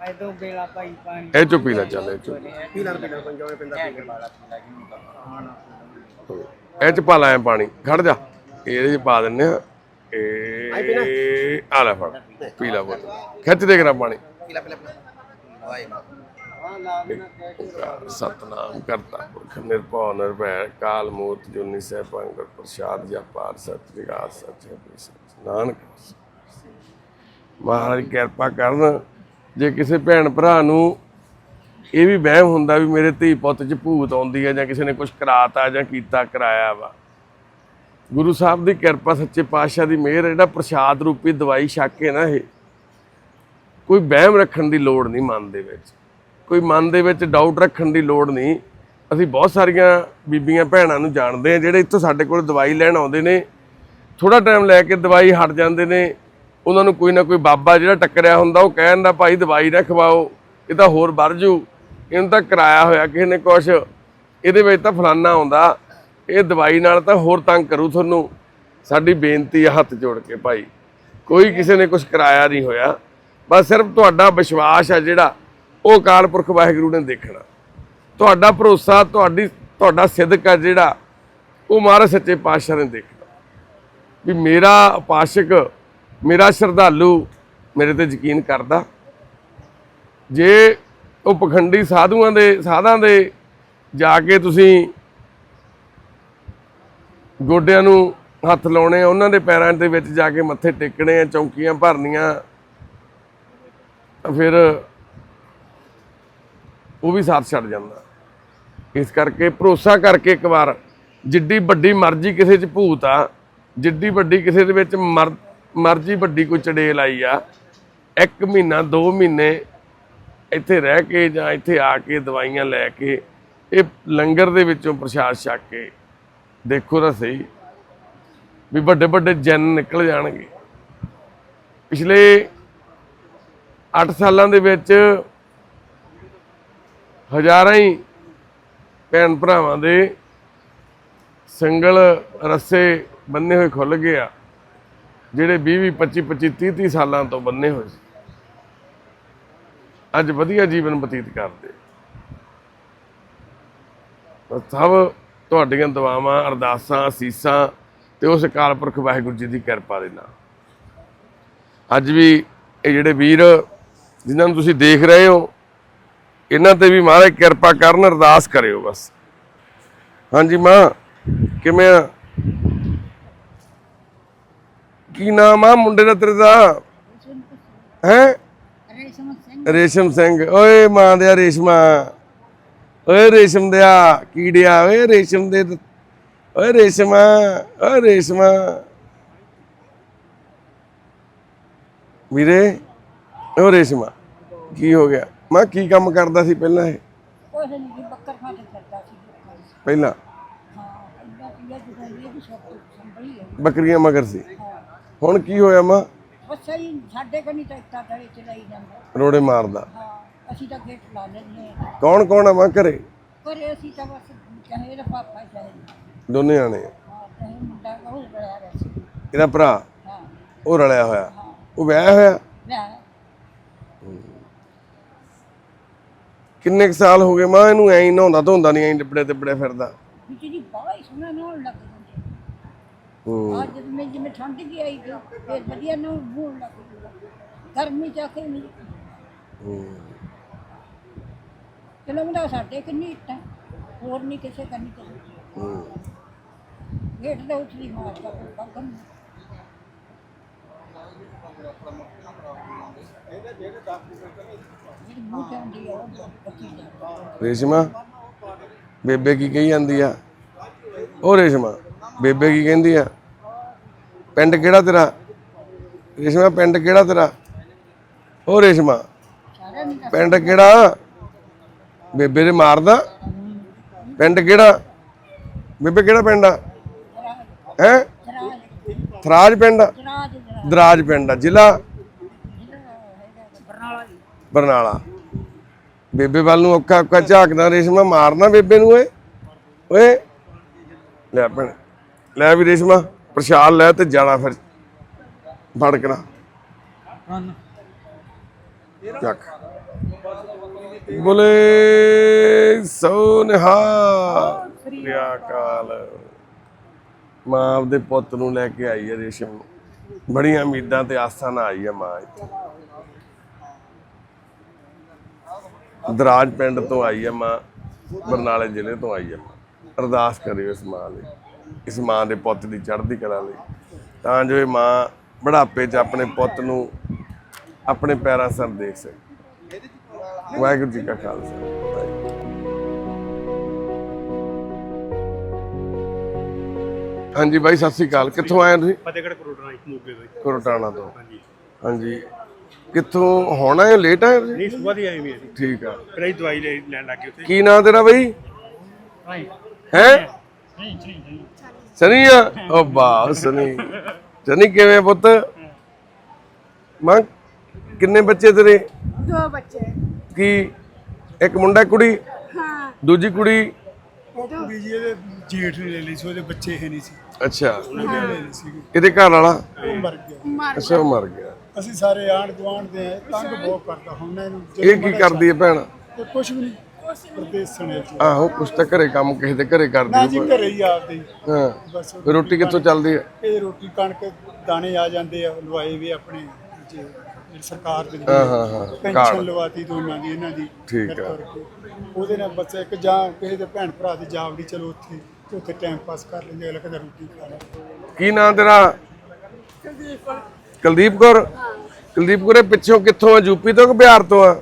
ਆਏ ਦੋ ਬੇਲਾ ਭਾਈ ਪਾਣੀ। ਇਹ ਚੋ ਪੀ ਲੈ ਚੱਲ ਇਹ ਚੋ ਪੀਲਾ ਪੀਲਾ ਪੰਜਾਵੇਂ ਪੈਂਦਾ ਇਹ ਚ ਪਾ ਲੈ ਪਾਣੀ। ਖੜ ਜਾ। ਇਹਦੇ ਚ ਪਾ ਦਿੰਨੇ ਆ ਇਹ ਆ ਲੈ ਫੜ। ਪੀ ਲੈ ਬੋਲ ਖਿੱਚ ਦੇ ਕਰਾ ਪਾਣੀ। ਪੀਲਾ ਪੀਲਾ ਵਾਹਿਗੁਰੂ ਓੰਕਾਰ ਸਤਨਾਮ ਕਰਤਾ ਪੁਰਖ ਨਿਰਭਉ ਨਿਰਭੈ ਕਾਲ ਮੂਰਤ ਜੁਨੀ ਸਹਿਬੰ ਗੁਰ ਪ੍ਰਸਾਦ ਜਪਾਰ ਸਤਿ ਪੀ ਸੱਚ ਨਾਨਕ ਮਹਾਰਾਜ ਕਿਰਪਾ ਕਰਨ, ਜੇ ਕਿਸੇ ਭੈਣ ਭਰਾ ਨੂੰ ਇਹ ਵੀ ਵਹਿਮ ਹੁੰਦਾ ਵੀ ਮੇਰੇ ਧੀ ਪੁੱਤ 'ਚ ਭੂਤ ਆਉਂਦੀ ਹੈ ਜਾਂ ਕਿਸੇ ਨੇ ਕੁਝ ਕਰਾਤਾ ਜਾਂ ਕੀਤਾ, ਕਰਾਇਆ ਵਾ। ਗੁਰੂ ਸਾਹਿਬ ਦੀ ਕਿਰਪਾ ਸੱਚੇ ਪਾਤਸ਼ਾਹ ਦੀ ਮਿਹਰ ਜਿਹੜਾ ਪ੍ਰਸ਼ਾਦ ਰੂਪੀ ਦਵਾਈ ਛੱਕ ਕੇ ਨਾ ਇਹ, ਕੋਈ ਵਹਿਮ ਰੱਖਣ ਦੀ ਲੋੜ ਨਹੀਂ ਮਨ ਦੇ ਵਿੱਚ। ਕੋਈ ਮਨ ਦੇ ਵਿੱਚ ਡਾਊਟ ਰੱਖਣ ਦੀ ਲੋੜ ਨਹੀਂ। ਅਸੀਂ ਬਹੁਤ ਸਾਰੀਆਂ ਬੀਬੀਆਂ ਭੈਣਾਂ ਨੂੰ ਜਾਣਦੇ ਆ ਜਿਹੜੇ ਇੱਥੋਂ ਸਾਡੇ ਕੋਲ ਦਵਾਈ ਲੈਣ ਆਉਂਦੇ ਨੇ ਥੋੜਾ ਟਾਈਮ ਲੈ ਕੇ ਦਵਾਈ ਹਟ ਜਾਂਦੇ ਨੇ। ਉਹਨਾਂ ਨੂੰ ਕੋਈ ਨਾ ਕੋਈ ਬਾਬਾ ਜਿਹੜਾ ਟੱਕਰਿਆ ਹੁੰਦਾ, ਉਹ ਕਹਿੰਦਾ ਭਾਈ ਦਵਾਈ ਨਾ ਖਵਾਓ, ਇਹ ਤਾਂ ਹੋਰ ਵੱਧ ਜੂ। ਇਹਨੂੰ ਤਾਂ ਕਰਾਇਆ ਹੋਇਆ ਕਿਸੇ ਨੇ ਕੁਛ। ਇਹਦੇ ਵਿੱਚ ਤਾਂ ਫਲਾਨਾ ਆਉਂਦਾ। ਇਹ ਦਵਾਈ ਨਾਲ ਤਾਂ ਹੋਰ ਤੰਗ ਕਰੂ ਤੁਹਾਨੂੰ। ਸਾਡੀ ਬੇਨਤੀ ਆ ਹੱਥ ਜੋੜ ਕੇ ਭਾਈ। ਕੋਈ ਕਿਸੇ ਨੇ ਕੁਝ ਕਰਾਇਆ ਨਹੀਂ ਹੋਇਆ। ਬਸ ਸਿਰਫ ਤੁਹਾਡਾ ਵਿਸ਼ਵਾਸ ਹੈ ਜਿਹੜਾ, ਉਹ ਅਕਾਲ ਪੁਰਖ ਵਾਹਿਗੁਰੂ ਨੇ ਦੇਖਣਾ। ਤੁਹਾਡਾ ਭਰੋਸਾ, ਤੁਹਾਡੀ, ਤੁਹਾਡਾ ਸਿੱਧਕ ਹੈ ਜਿਹੜਾ, ਉਹ ਮਹਾਰਾਜ ਸੱਚੇ ਪਾਤਸ਼ਾਹ ਨੇ ਦੇਖਣਾ। ਵੀ ਮੇਰਾ ਉਪਾਸ਼ਕ ਮੇਰਾ ਸ਼ਰਧਾਲੂ ਮੇਰੇ ਤੇ ਯਕੀਨ ਕਰਦਾ, ਜੇ ਉਹ ਪਖੰਡੀ ਸਾਧੂਆਂ ਦੇ, ਸਾਧਾਂ ਦੇ ਜਾ ਕੇ ਤੁਸੀਂ ਗੋਡਿਆਂ ਨੂੰ ਹੱਥ ਲਾਉਣੇ ਆ ਉਹਨਾਂ ਦੇ ਪੈਰਾਂ ਦੇ ਵਿੱਚ ਜਾ ਕੇ ਮੱਥੇ ਟੇਕਣੇ ਆ ਚੌਂਕੀਆਂ ਭਰਨੀਆਂ ਫਿਰ ਉਹ ਵੀ ਸਾਥ ਛੱਡ ਜਾਂਦਾ। ਇਸ ਕਰਕੇ ਭਰੋਸਾ ਕਰਕੇ ਇੱਕ ਵਾਰ, ਜਿੱਡੀ ਵੱਡੀ ਮਰਜ਼ੀ ਕਿਸੇ 'ਚ ਭੂਤ ਆ, ਜਿੱਡੀ ਵੱਡੀ ਕਿਸੇ ਦੇ ਵਿੱਚ ਮਰ- ਮਰਜ਼ੀ ਵੱਡੀ ਕੋਈ ਚੜੇਲ ਆਈ ਆ, ਇੱਕ ਮਹੀਨਾ, ਦੋ ਮਹੀਨੇ ਇੱਥੇ ਰਹਿ ਕੇ ਜਾਂ ਇੱਥੇ ਆ ਕੇ ਦਵਾਈਆਂ ਲੈ ਕੇ, ਇਹ ਲੰਗਰ ਦੇ ਵਿੱਚੋਂ ਪ੍ਰਸ਼ਾਦ ਛਕ ਕੇ ਦੇਖੋ ਤਾਂ ਸਹੀ ਵੀ ਵੱਡੇ ਵੱਡੇ ਜਨ ਨਿਕਲ ਜਾਣਗੇ। ਪਿਛਲੇ 8 ਸਾਲਾਂ ਦੇ ਵਿੱਚ ਹਜ਼ਾਰਾਂ ਹੀ ਭੈਣ ਭਰਾਵਾਂ ਦੇ ਸਿੰਗਲ ਰੱਸੇ ਬੰਨੇ ਹੋਏ ਖੁੱਲ ਗਏ ਆ। ਜਿਹੜੇ 20 20 25 25 30 30 ਸਾਲਾਂ ਤੋਂ ਬੰਨੇ ਹੋਏ ਸੀ। ਅੱਜ ਵਧੀਆ ਜੀਵਨ ਬਤੀਤ ਕਰਦੇ। ਸਭ ਤੁਹਾਡੀਆਂ ਦੁਆਵਾਂ, ਅਰਦਾਸਾਂ, ਅਸੀਸਾਂ ਤੇ ਉਸ ਅਕਾਲ ਪੁਰਖ ਵਾਹਿਗੁਰੂ ਜੀ ਦੀ ਕਿਰਪਾ ਦੇ ਨਾਲ। ਅੱਜ ਵੀ ਇਹ ਜਿਹੜੇ ਵੀਰ ਜਿਨ੍ਹਾਂ ਨੂੰ ਤੁਸੀਂ ਦੇਖ ਰਹੇ ਹੋ, ਇਹਨਾਂ ਤੇ ਵੀ ਮਹਾਰਾਜ ਕਿਰਪਾ ਕਰਨ, ਅਰਦਾਸ ਕਰਿਓ ਬਸ। ਹਾਂਜੀ ਮਾਂ, ਕਿਵੇਂ ਆ? ਕੀ ਨਾਮ ਆ ਮੁੰਡੇ ਦਾ ਤੇਰੇ ਦਾ? ਹੈ? ਰੇਸ਼ਮ ਸਿੰਘ। ਓਏ ਮਾਂ ਦਿਆ ਰੇਸ਼ਮਾ। ਓਏ ਰੇਸ਼ਮ ਦਿਆ ਕੀੜਿਆ। ਓਏ ਰੇਸ਼ਮ ਦੇ ਓਏ ਰੇਸ਼ਮਾ। ਓਏ ਰੇਸ਼ਮਾ। ਵੀਰੇ ਓ ਰੇਸ਼ਮਾ ਕੀ ਹੋ ਗਿਆ? ਮੈਂ ਕੀ ਕੰਮ ਕਰਦਾ ਸੀ ਪਹਿਲਾਂ ਇਹ? ਕੁਛ ਨਹੀਂ ਬੱਕਰ ਖਾਤੇ ਕਰਦਾ ਸੀ ਦੀ। ਪਹਿਲਾਂ ਹਾਂ ਇੰਨਾ ਪੀਆ ਜੁਗਾਈ ਦੀ ਸ਼ੌਕ ਸੰਭਲੀ ਹੈ ਬੱਕਰੀਆਂ ਮਗਰ ਸੀ। ਹੁਣ ਕੀ ਹੋਇਆ ਮਾਂ? ਬਸ ਹੀ ਸਾਡੇ ਕਨੀ ਤਾਂ ਇੱਟਾਂ ਤਲੇ ਚਲਾਈ ਜਾਂਦਾ। ਰੋੜੇ ਮਾਰਦਾ। ਹਾਂ ਅਸੀਂ ਤਾਂ ਗੇਟ ਲਾ ਲੈਂਦੇ ਹਾਂ। ਕੌਣ ਕੌਣ ਆ ਮਾਂ ਘਰੇ? ਪਰ ਅਸੀਂ ਤਾਂ ਬਸ ਚਾਹੇ ਇਹਦਾ ਪਾਪਾ ਚਾਹੇ ਦੋਨੇ ਆਣੇ ਹਾਂ ਚਾਹੇ ਮੁੰਡਾ ਉਹ ਬੜਾ ਰਿਹਾ ਸੀ। ਇਹਦਾ ਭਰਾ? ਹਾਂ। ਉਹ ਰਲਿਆ ਹੋਇਆ। ਉਹ ਵਿਆਹ ਹੋਇਆ? ਵਿਆਹ ਕਿੰਨੇ ਸਾਲ ਹੋ ਗਏ ਮਾਂ ਇਹਨੂੰ? ਐਂ ਨਹਾਉਂਦਾ ਧੋਂਦਾ ਨਹੀਂ ਐਂ ਡਿਪੜੇ ਟਿਪੜੇ ਫਿਰਦਾ। ਹੀ ਸੋਹਣਾ ਨਹਾਉਣ ਲੱਗ ਜਾਂਦੇ ਹੂੰ। ਅੱਜ ਜਦ ਮੈਂ ਜਿਵੇਂ ਠੰਡ ਜੀ ਆਈ ਤੇ ਫਿਰ ਵਧੀਆ ਨਾ ਹੋਣ ਲੱਗ ਜੂਗਾ ਗਰਮੀ ਚ ਆਖੇ ਨਹੀਂ। ਹੂੰ। ਚਲੋ ਮੁੰਡਾ ਸਾਡੇ ਕਿੰਨੀ ਇੱਟਾਂ ਹੋਰ ਨਹੀਂ ਕਿਸੇ ਕਰਨੀ ਚਾਹੀਦੀ ਹੂੰ। ਗੇਟ ਦੇ ਉੱਤੇ ਮਾਰਦਾ ਪੱਗਮ ਜਿਹੜੀ ਤੇ ਆਉਂਦੀ ਆ ਉਹ ਜਾਂਦੀ ਰੇਸ਼ਮਾ ਬੇਬੇ ਕੀ ਕਹੀ ਜਾਂਦੀ ਆ? ਉਹ ਰੇਸ਼ਮਾ, ਬੇਬੇ ਕੀ ਕਹਿੰਦੀ ਆ? ਪਿੰਡ ਕਿਹੜਾ ਤੇਰਾ? ਰੇਸ਼ਮਾ, ਪਿੰਡ ਕਿਹੜਾ ਤੇਰਾ? ਉਹ ਰੇਸ਼ਮਾ, ਪਿੰਡ ਕਿਹੜਾ? ਬੇਬੇ ਦੇ ਮਾਰਦਾ ਪਿੰਡ ਕਿਹੜਾ? ਬੇਬੇ ਕਿਹੜਾ ਪਿੰਡ ਆ? ਹੈ? ਥਰਾਜ ਪਿੰਡ ਦਰਾਜ ਪਿੰਡ ਆ, ਜ਼ਿਲ੍ਹਾ? ਬਰਨਾਲਾ ਬਰਨਾਲਾ। ਬੇਬੇ ਵੱਲ ਨੂੰ ਔਖਾ ਔਖਾ ਝਾਕਦਾ ਰੇਸ਼ਮਾ, ਮਾਰਨਾ ਬੇਬੇ ਨੂੰ ਓਏ ਓਏ। ਲੈ ਭੈਣ, ਲੈ ਵੀ ਰੇਸ਼ਮਾ ਪ੍ਰਸ਼ਾਦ ਲੈ ਤੇ ਜਾਣਾ ਫਿਰ। ਫੜਕਣਾ ਚੱਕ। ਬੋਲੇ ਸੋ ਰਿਆ ਕਾਲ। ਮਾਂ ਆਪਦੇ ਪੁੱਤ ਨੂੰ ਲੈ ਕੇ ਆਈ ਹੈ ਰੇਸ਼ਮ ਬੜੀਆਂ ਉਮੀਦਾਂ ਤੇ ਆਸਾਂ ਨਾਲ ਆਈ ਹੈ ਮਾਂ ਇੱਥੇ। ਦਰਾਜ ਪਿੰਡ ਤੋਂ ਆਈ ਹੈ ਮਾਂ, ਬਰਨਾਲੇ ਜ਼ਿਲ੍ਹੇ ਤੋਂ ਆਈ ਹੈ ਮਾਂ। ਅਰਦਾਸ ਕਰਿਓ ਇਸ ਮਾਂ ਲਈ ਇਸ ਮਾਂ ਦੇ ਪੁੱਤ ਦੀ ਚੜ੍ਹਦੀ ਕਲਾ ਲਈ। ਤਾਂ ਜੋ ਇਹ ਮਾਂ ਬੁਢਾਪੇ 'ਚ ਆਪਣੇ ਪੁੱਤ ਨੂੰ ਆਪਣੇ ਪੈਰਾਂ ਸਰ ਦੇਖ ਸਕੇ। ਵਾਹਿਗੁਰੂ ਜੀ ਕਾ ਖਾਲਸਾ। ਵਾਹਿਗੁਰੂ ਹਾਂਜੀ ਬਾਈ ਸਤਿ ਸ੍ਰੀ ਅਕਾਲ। ਕਿੱਥੋਂ ਆਏ ਤੁਸੀਂ? ਫਤਿਹਗੜ੍ਹ ਇੱਕ ਮੋਗੇ ਤੋਂ। ਕੋਰਟਾਣਾ ਤੋਂ। ਹਾਂਜੀ। ਹਾਂਜੀ। ਕਿੱਥੋਂ ਹੁਣ ਆਏ ਹੋ? ਲੇਟ ਆਏ? ਨਹੀਂ ਸੁਬਾਹ ਦੀ ਆਈ ਵੀ ਅਸੀਂ ਠੀਕ ਆ। ਫਿਰ ਦਵਾਈ ਲੈ ਲੈਣ ਲੱਗੇ ਉੱਥੇ। ਕੀ ਨਾਂ ਤੇਰਾ ਬਈ? ਹੈ? ਸਨੀ ਆ? ਓ ਵਾਹ ਸਨੀ। ਸਨੀ ਕਿਵੇਂ ਪੁੱਤ? ਮਾਂ ਕਿੰਨੇ ਬੱਚੇ ਤੇਰੇ? ਦੋ ਬੱਚੇ। ਕੀ ਇੱਕ ਮੁੰਡਾ ਕੁੜੀ? ਹਾਂ। ਦੂਜੀ ਕੁੜੀ? ਕੁੜੀ ਜੀ ਇਹਦੇ ਜੇਠ ਨੇ ਲੈ ਲਈ ਸੀ ਉਹਦੇ ਬੱਚੇ ਹੈ ਨਹੀਂ ਸੀ। ਅੱਛਾ। ਉਹਨੇ ਲੈ ਲਈ ਸੀ ਇਹਦੇ ਘਰ ਵਾਲਾ? ਉਹ ਮਰ ਗਿਆ। ਅੱਛਾ ਉਹ ਮਰ ਗਿਆ। ਅਸੀਂ ਸਾਰੇ ਆਂਢ ਗੁਆਂਢ ਦੇ ਤੰਗ ਬਹੁਤ ਕਰਦਾ ਹੁਣ। ਇਹਨੂੰ ਇਹ ਕੀ ਕਰਦੀ ਹੈ ਭੈਣ? ਕੁਝ ਵੀ ਨਹੀਂ। ਪ੍ਰਦੇਸਣੇ ਚ ਆਹੋ ਕੁਛ ਤਾਂ ਘਰੇ ਕੰਮ ਕਿਸੇ ਦੇ ਘਰੇ ਨਾ ਕਰਦੀ ਜੀ ਘਰੇ ਹੀ ਆਪਦੇ ਹੀ। ਹਾਂ ਬਸ ਫਿਰ ਰੋਟੀ ਕਿੱਥੋਂ ਚੱਲਦੀ ਹੈ? ਇਹ ਰੋਟੀ ਕਣਕ ਦਾਣੇ ਆ ਜਾਂਦੇ ਆ ਲਵਾਏ ਵੀ ਆਪਣੇ ਜੀ, ਜਿਹੜੀ ਸਰਕਾਰ ਦਿੰਦੀ ਹਾਂ ਹੈ ਪੈਨਸ਼ਨ ਕਾਰਡ। ਲਵਾਤੀ ਦੋਨਾਂ ਦੀ ਇਹਨਾਂ ਦੀ ਠੀਕ ਆ। ਕਰਕੇ। ਉਹਦੇ ਨਾਲ ਬੱਚਾ ਇੱਕ ਜਾਂ ਕਿਸੇ ਦੇ ਭੈਣ ਭਰਾ ਦੀ ਜਾਵੜੀ ਚਲੋ ਉੱਥੇ ਤੇ ਉੱਥੇ ਟਾਈਮ ਪਾਸ ਕਰ ਲੈਂਦੇ ਅਗਲਾ ਕਹਿੰਦਾ ਰੋਟੀ ਖਾ ਲੈ। ਕੀ ਨਾਂ ਤੇਰਾ? ਕੁਲਦੀਪ ਕੌਰ। ਕੁਲਦੀਪ ਕੌਰ? ਪਿੱਛੋਂ ਕਿੱਥੋਂ ਆ? ਯੂਪੀ ਤੋਂ ਕਿ ਬਿਹਾਰ ਤੋਂ ਆ?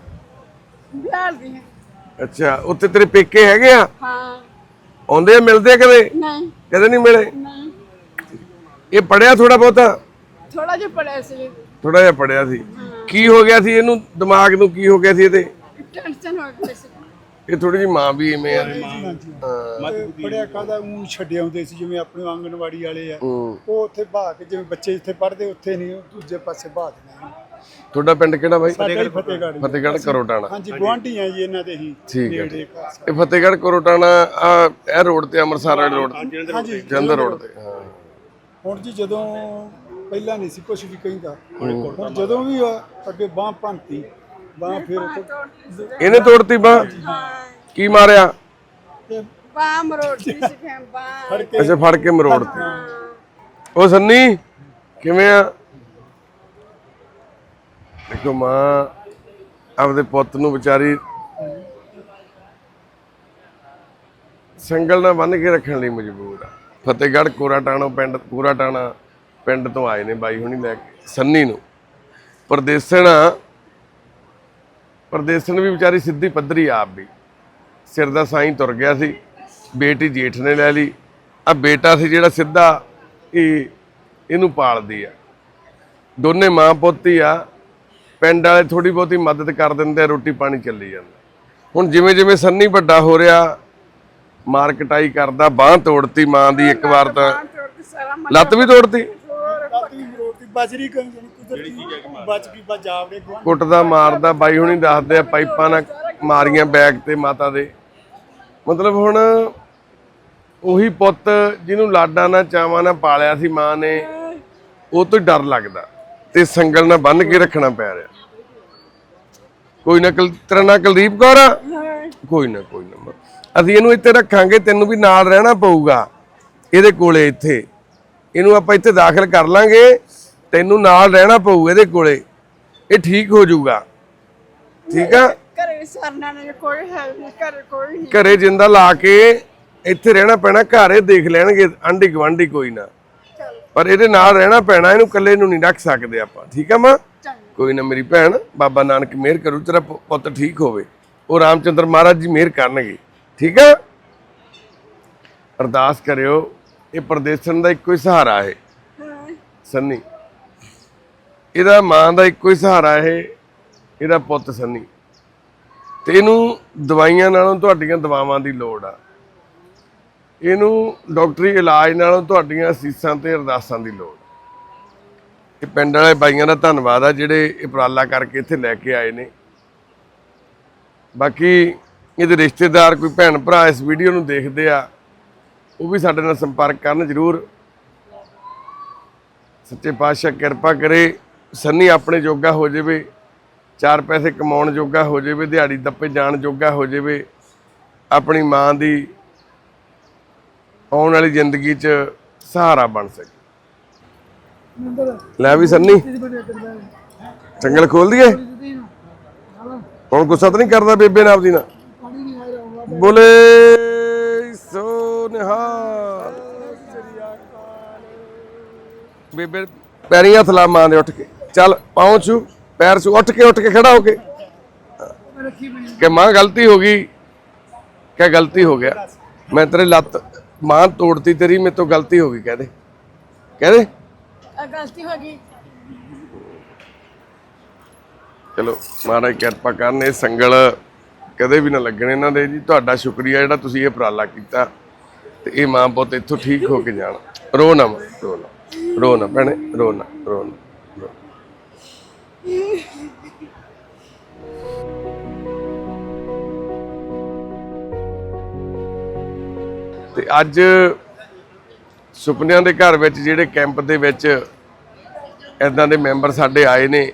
ਬਿਹਾਰ ਦੀ ਹੈ। ਅੱਛਾ ਉੱਥੇ ਤੇਰੇ ਪੇਕੇ ਹੈਗੇ ਆ? ਹਾਂ। ਆਉਂਦੇ ਆ ਮਿਲਦੇ ਆ ਕਦੇ ਨਹੀਂ। ਕਦੇ ਨਹੀਂ ਮਿਲੇ? ਨਹੀਂ। ਇਹ ਪੜਿਆ ਥੋੜਾ ਬਹੁਤਾ? ਥੋੜਾ ਜਿਹਾ ਪੜਿਆ ਸੀ। ਥੋੜਾ ਜਿਹਾ ਪੜਿਆ ਸੀ। ਕੀ ਹੋ ਗਿਆ ਸੀ ਇਹਨੂੰ? ਦਿਮਾਗ ਨੂੰ ਕੀ ਹੋ ਗਿਆ ਸੀ ਇਹਦੇ? ਟੈਨਸ਼ਨ ਹੋ ਗਈ ਸੀ। ਇਹ ਥੋੜੀ ਜਿਹੀ ਮਾਂ ਵੀ ਐਵੇਂ ਆ। ਪੜਿਆ ਕਾਦਾ ਉਹ ਛੱਡੇ ਆਉਂਦੇ ਸੀ ਜਿਵੇਂ ਆਪਣੇ ਆਂਗਣਵਾੜੀ ਵਾਲੇ ਆ। ਉਹ ਉੱਥੇ ਬਾਹ ਕੇ ਜਿਵੇਂ ਬੱਚੇ ਇੱਥੇ ਪੜ੍ਹਦੇ ਉੱਥੇ ਨਹੀਂ ਦੂਜੇ ਪਾਸੇ ਬਾਹ ਦਿੰਦੇ ਤੁਹਾਡਾ ਪਿੰਡ ਕਿਹੜਾ ਬਾਈ? ਸਾਡਾ ਹੀ ਫਤਿਹਗੜ੍ਹ ਫਤਿਹਗੜ੍ਹ ਕਰੋਟਾਣਾ। ਹਾਂਜੀ ਗੁਆਂਢੀ ਆ ਜੀ ਇਹਨਾਂ ਦੇ ਹੀ ਠੀਕ ਹੈ ਨੇੜੇ ਘਰ ਇਹ ਫਤਿਹਗੜ੍ਹ ਕਰੋਟਾਣਾ ਆ ਇਹ ਰੋਡ ਤੇ ਅੰਮ੍ਰਿਤਸਰ ਵਾਲੇ ਰੋਡ ਹਾਂਜੀ ਜਲੰਧਰ ਰੋਡ ਤੇ ਹਾਂ। ਹੁਣ ਜੀ ਜਦੋਂ ਪਹਿਲਾਂ ਨਹੀਂ ਸੀ ਕੁਝ ਵੀ ਕਹਿੰਦਾ ਹੁਣ ਜਦੋਂ ਵੀ ਆ, ਅੱਗੇ ਬਾਹ ਭੰਤੀ ਬਾਹ ਫਿਰ ਉੱਥੇ ਇਹਨੇ ਤੋੜਤੀ ਬਾਹ? ਕੀ ਮਾਰਿਆ? ਤੇ ਬਾਹ ਮਰੋੜਦੀ ਸੀ ਫੈਂ ਬਾਹ। ਫੜ ਕੇ। ਅੱਛਾ ਫੜ ਕੇ ਮਰੋੜਤੀ। ਉਹ ਸੰਨੀ ਕਿਵੇਂ ਆ? ਦੇਖੋ ਮਾਂ ਆਪਦੇ ਪੁੱਤ ਨੂੰ ਵਿਚਾਰੀ ਸੰਗਲ ਨਾਲ ਬੰਨ ਕੇ ਰੱਖਣ ਲਈ ਮਜਬੂਰ ਆ। ਫਤਿਹਗੜ੍ਹ ਕੋਰਾਟਾਣੋ ਪਿੰਡ, ਕੋਰਾਟਾਣਾ ਪਿੰਡ ਤੋਂ ਆਏ ਨੇ ਬਾਈ ਹੁਣੀ ਲੈ ਕੇ, ਸੰਨੀ ਨੂੰ। ਪਰਦੇਸਣ ਪਰਦੇਸਣ ਵੀ ਵਿਚਾਰੀ ਸਿੱਧੀ ਪੱਧਰੀ ਆਪ ਵੀ। ਸਿਰ ਦਾ ਸਾਈਂ ਤੁਰ ਗਿਆ ਸੀ, ਬੇਟੀ ਜੇਠ ਨੇ ਲੈ ਲਈ। ਆ ਬੇਟਾ ਸੀ ਜਿਹੜਾ ਸਿੱਧਾ ਇਹ, ਇਹਨੂੰ ਪਾਲਦੀ ਆ। ਦੋਨੇ ਮਾਂ ਪੁੱਤ ਹੀ ਆ ਪਿੰਡ ਵਾਲੇ ਥੋੜੀ ਬਹੁਤੀ ਮਦਦ ਕਰ ਦਿੰਦੇ ਆ ਰੋਟੀ ਪਾਣੀ ਚੱਲੀ ਜਾਂਦਾ। ਹੁਣ ਜਿਵੇਂ ਜਿਵੇਂ ਸੰਨੀ ਵੱਡਾ ਹੋ ਰਿਹਾ ਮਾਰ ਕਟਾਈ ਕਰਦਾ ਬਾਹ ਤੋੜਤੀ ਮਾਂ ਦੀ ਇੱਕ ਵਾਰ ਤਾਂ। ਲੱਤ ਵੀ ਤੋੜਤੀ? ਬਾਜਰੀ ਕੁਦਰਤੀ। ਬਚ ਗਈ ਕੁੱਟਦਾ ਮਾਰਦਾ ਬਾਈ ਹੁਣੀ ਦੱਸਦੇ ਆ ਪਾਈਪਾਂ ਨਾਲ ਮਾਰੀਆਂ ਬੈਗ ਤੇ ਮਾਤਾ ਦੇ। ਮਤਲਬ ਹੁਣ ਉਹੀ ਪੁੱਤ ਜਿਹਨੂੰ ਲਾਡਾਂ ਨਾਲ ਚਾਵਾਂ ਨਾਲ ਪਾਲਿਆ ਸੀ ਮਾਂ ਨੇ ਉਹ ਤੋਂ ਹੀ ਡਰ ਲੱਗਦਾ। ਤੇ ਸੰਗਲ ਨਾਲ ਬੰਨ ਕੇ ਰੱਖਣਾ ਪੈ ਰਿਹਾ। ਕੋਈ ਨਾ ਤੇਰਾ ਨਾਂ ਕੁਲਦੀਪ ਕੌਰ ਆ? ਕੋਈ ਨਾ ਕੋਈ ਨਾ ਅਸੀਂ ਇਹਨੂੰ ਇੱਥੇ ਰੱਖਾਂਗੇ ਤੈਨੂੰ ਵੀ ਨਾਲ ਰਹਿਣਾ ਪਊਗਾ। ਇਹਦੇ ਕੋਲੇ ਇੱਥੇ। ਇਹਨੂੰ ਆਪਾਂ ਇੱਥੇ ਦਾਖਲ ਕਰ ਲਾਂਗੇ। ਤੈਨੂੰ ਨਾਲ ਰਹਿਣਾ ਪਊ ਇਹਦੇ ਕੋਲੇ। ਇਹ ਠੀਕ ਹੋ ਜਾਊਗਾ। ਠੀਕ ਆ? ਘਰੇ ਸਰਨਾ ਨੇ ਕੋਈ ਹੈ ਘਰੇ ਕੋਈ ਘਰੇ ਜਿੰਦਾ ਲਾ ਕੇ ਇੱਥੇ ਰਹਿਣਾ ਪੈਣਾ ਘਰ ਦੇਖ ਲੈਣਗੇ ਆਂਢੀ ਗਵਾਂਢੀ ਕੋਈ ਨਾ। ਪਰ ਇਹਦੇ ਨਾਲ ਰਹਿਣਾ ਪੈਣਾ ਇਹਨੂੰ ਇਕੱਲੇ ਨੂੰ ਨਹੀਂ ਰੱਖ ਸਕਦੇ ਆਪਾਂ। ਠੀਕ ਆ ਮਾਂ? ਕੋਈ ਨਾ ਮੇਰੀ ਭੈਣ ਬਾਬਾ ਨਾਨਕ ਮਿਹਰ ਕਰੂ ਤੇਰਾ ਪੁੱਤ ਠੀਕ ਹੋਵੇ। ਉਹ ਰਾਮਚੰਦਰ ਮਹਾਰਾਜ ਜੀ ਮਿਹਰ ਕਰਨਗੇ। ਠੀਕ ਆ? ਅਰਦਾਸ ਕਰਿਓ ਇਹ ਪਰਦੇਸਣ ਦਾ ਇੱਕੋ ਹੀ ਸਹਾਰਾ ਹੈ। ਸੰਨੀ। ਇਹਦਾ ਮਾਂ ਦਾ ਇੱਕੋ ਹੀ ਸਹਾਰਾ ਹੈ ਇਹਦਾ ਪੁੱਤ ਸੰਨੀ। ਤੇ ਇਹਨੂੰ ਦਵਾਈਆਂ ਨਾਲੋਂ ਤੁਹਾਡੀਆਂ ਦਵਾਵਾਂ ਦੀ ਲੋੜ ਆ। ਇਹਨੂੰ ਡਾਕਟਰੀ ਇਲਾਜ ਨਾਲੋਂ ਤੁਹਾਡੀਆਂ ਅਸੀਸਾਂ ਤੇ ਅਰਦਾਸਾਂ ਦੀ ਲੋੜ। ਇਹ ਪਿੰਡ ਵਾਲੇ ਬਾਈਆਂ ਦਾ ਧੰਨਵਾਦ ਆ ਜਿਹੜੇ ਇਹ ਉਪਰਾਲਾ ਕਰਕੇ ਇੱਥੇ ਲੈ ਕੇ ਆਏ ਨੇ। ਬਾਕੀ ਇਹਦੇ ਰਿਸ਼ਤੇਦਾਰ ਕੋਈ ਭੈਣ ਭਰਾ ਇਸ ਵੀਡੀਓ ਨੂੰ ਦੇਖਦੇ ਆ, ਉਹ ਵੀ ਸਾਡੇ ਨਾਲ ਸੰਪਰਕ ਕਰਨ ਜ਼ਰੂਰ। ਸੱਚੇ ਪਾਤਸ਼ਾਹ ਕਿਰਪਾ ਕਰੇ, ਸੰਨੀ ਆਪਣੇ ਜੋਗਾ ਹੋ ਜਾਵੇ, ਚਾਰ ਪੈਸੇ ਕਮਾਉਣ ਜੋਗਾ ਹੋ ਜਾਵੇ, ਦਿਹਾੜੀ ਦੱਪੇ ਜਾਣ ਜੋਗਾ ਹੋ ਜਾਵੇ, ਆਪਣੀ ਮਾਂ ਦੀ ਆਉਣ ਵਾਲੀ ਜ਼ਿੰਦਗੀ 'ਚ ਸਹਾਰਾ ਬਣ ਸਕੇ। ਲੈ ਵੀ ਸੰਨੀ। ਚੰਗਲ ਖੋਲ ਦਈਏ। ਹੁਣ ਗੁੱਸਾ ਤਾਂ ਨਹੀਂ ਕਰਦਾ ਬੇਬੇ ਨਾਲ ਆਪਦੀ ਨਾਲ। ਬੋਲੇ ਸੋ ਨਿਹਾਲ। ਬੇਬੇ ਪੈਰੀਂ ਹੱਥ ਲਾ ਮਾਂ ਦੇ ਉੱਠ ਕੇ। ਚੱਲ ਛੂ ਪੈਰ ਛੂ ਉੱਠ ਕੇ ਉੱਠ ਕੇ ਖੜਾ ਹੋ ਕੇ। ਕਿ ਮਾਂ ਗਲਤੀ ਹੋ ਗਈ। ਕਿ ਗਲਤੀ ਹੋ ਗਿਆ। ਮੈਂ ਤੇਰੇ ਲੱਤ ਮਾਂ ਤੋੜਤੀ ਤੇਰੀ ਮੇਰੇ ਤੋਂ ਗਲਤੀ ਹੋ ਗਈ ਕਹਦੇ ਕਹਦੇ ਗਲਤੀ ਹੋ ਗਈ। ਚਲੋ ਮਹਾਰਾਜ ਕਿਰਪਾ ਕਰਨ ਇਹ ਸੰਗਲ ਕਦੇ ਵੀ ਨਾ ਲੱਗਣ ਇਹਨਾਂ ਦੇ ਜੀ। ਤੁਹਾਡਾ ਸ਼ੁਕਰੀਆ ਜਿਹੜਾ ਤੁਸੀਂ ਇਹ ਉਪਰਾਲਾ ਕੀਤਾ ਤੇ ਇਹ ਮਾਂ ਪੁੱਤ ਇੱਥੋਂ ਠੀਕ ਹੋ ਕੇ ਜਾਣ। ਰੋ ਨਾ ਰੋ ਨਾ। ਰੋ ਨਾ ਭੈਣੇ ਰੋ ਨਾ ਰੋ ਨਾ। ਤੇ ਅੱਜ ਸੁਪਨਿਆਂ ਦੇ ਘਰ ਵਿੱਚ ਜਿਹੜੇ ਕੈਂਪ ਦੇ ਵਿੱਚ ਇਦਾਂ ਦੇ ਮੈਂਬਰ ਸਾਡੇ ਆਏ ਨੇ,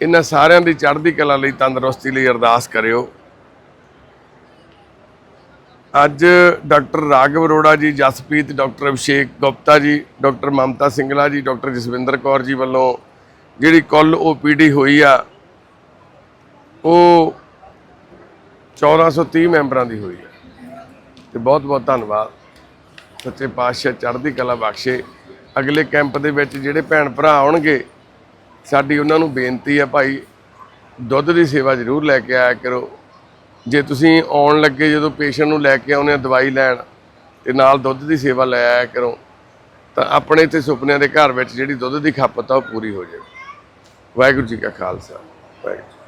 ਇਹਨਾਂ ਸਾਰਿਆਂ ਦੀ ਚੜ੍ਹਦੀ ਕਲਾ ਲਈ ਤੰਦਰੁਸਤੀ ਲਈ ਅਰਦਾਸ ਕਰਿਓ। ਅੱਜ doctor Raghav Arora ji, Jaspreet, doctor Abhishek Gupta ji, doctor ਮਮਤਾ ਸਿੰਗਲਾ ਜੀ, ਡਾਕਟਰ ਜਸਵਿੰਦਰ ਕੌਰ ਜੀ ਵੱਲੋਂ ਜਿਹੜੀ ਕੁੱਲ ਓਪੀਡੀ ਹੋਈ ਆ, ਉਹ 1430 ਮੈਂਬਰਾਂ ਦੀ ਹੋਈ ਆ। ਤੇ ਬਹੁਤ ਬਹੁਤ ਧੰਨਵਾਦ। ਸੱਚੇ ਪਾਤਸ਼ਾਹ ਚੜ੍ਹਦੀ ਕਲਾ ਬਖਸ਼ੇ। ਅਗਲੇ ਕੈਂਪ ਦੇ ਵਿੱਚ ਜਿਹੜੇ ਭੈਣ ਭਰਾ ਆਉਣਗੇ, ਸਾਡੀ ਉਹਨਾਂ ਨੂੰ ਬੇਨਤੀ ਹੈ ਭਾਈ, ਦੁੱਧ ਦੀ ਸੇਵਾ ਜ਼ਰੂਰ ਲੈ ਕੇ ਆਇਆ ਕਰੋ। ਜੇ ਤੁਸੀਂ ਆਉਣ ਲੱਗੇ ਜਦੋਂ ਪੇਸ਼ੈਂਟ ਨੂੰ ਲੈ ਕੇ ਆਉਨੇ ਆ ਦਵਾਈ ਲੈਣ, ਤੇ ਨਾਲ ਦੁੱਧ ਦੀ ਸੇਵਾ ਲੈ ਆਇਆ ਕਰੋ, ਤਾਂ ਆਪਣੇ ਇੱਥੇ ਸੁਪਨਿਆਂ ਦੇ ਘਰ ਵਿੱਚ ਜਿਹੜੀ ਦੁੱਧ ਦੀ ਖਪਤ ਆ ਉਹ ਪੂਰੀ ਹੋ ਜਾਵੇ। ਵਾਹਿਗੁਰੂ ਜੀ ਕਾ ਖਾਲਸਾ, ਵਾਹਿਗੁਰੂ